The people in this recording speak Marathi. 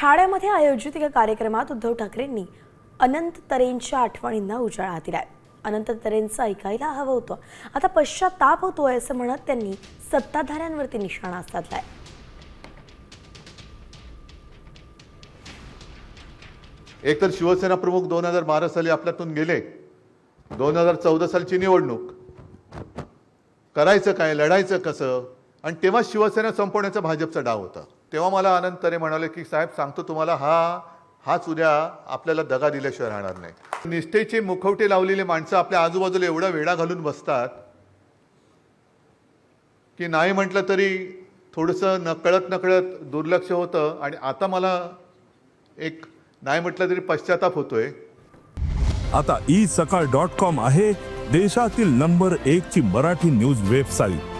ठाण्यामध्ये आयोजित एका कार्यक्रमात उद्धव ठाकरेंनी अनंत तरेंच्या आठवणींना उजाळा दिलाय. अनंत तरेंचं ऐकायला हवं होतं. आता पश्चाताप होतोय असं म्हणत त्यांनी सत्ताधाऱ्यांवरती निशाणा साधलाय. एक तर शिवसेना प्रमुख दोन हजार बारा साली आपल्यातून गेले. दोन हजार चौदा सालची निवडणूक. करायचं काय लढायचं कसं? आणि तेव्हा शिवसेना संपवण्याचा भाजपचा डाव होता. तेव्हा मला अनंत तरे म्हणाले की साहेब सांगतो तुम्हाला हा हाच उद्या आपल्याला दगा दिल्याशिवाय राहणार नाही. निष्ठेचे मुखवटे लावलेले माणसं आपल्या आजूबाजूला एवढा वेळा घालून बसतात की नाही म्हटलं तरी थोडंसं नकळत नकळत दुर्लक्ष होतं. आणि आता मला एक नाही म्हटलं तरी पश्चाताप होतोय. आता ई सकाळ डॉट कॉम आहे देशातील नंबर एक ची मराठी न्यूज वेबसाईट.